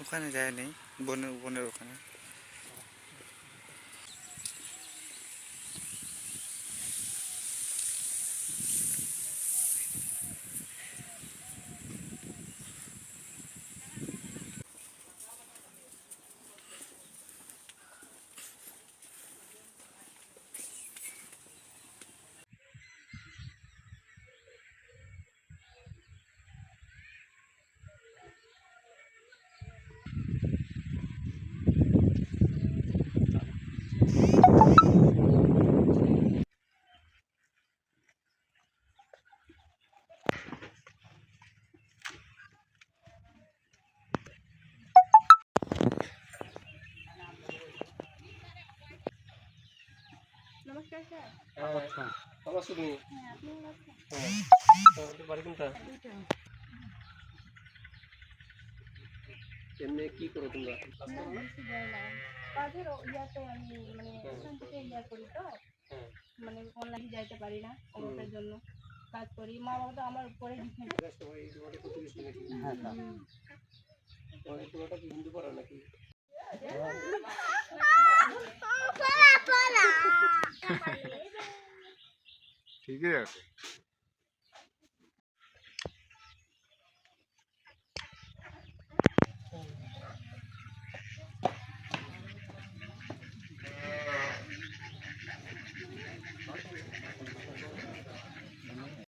ওখানে যায়নি বনের বনের ওখানে। নমস্কার স্যার। আচ্ছা। ভালো আছো তুমি? হ্যাঁ আপনি ভালো আছেন? হ্যাঁ। তোমাদের বাড়ি কোনটা? এমনি কি করো তোমরা? না বেশি যাই না। কাজের ইয়াতে আমি মানে ওখান থেকে ইয়া করি তো। হ্যাঁ। মানে অনলাইনে যাইতে পারি না ওটার জন্য কাজ করি। মা বাবা তো আমার উপরে ডিপেন্ড তোমাদের পুরোটা কি হিন্দু পাড়া নাকি? ঠিকই আছে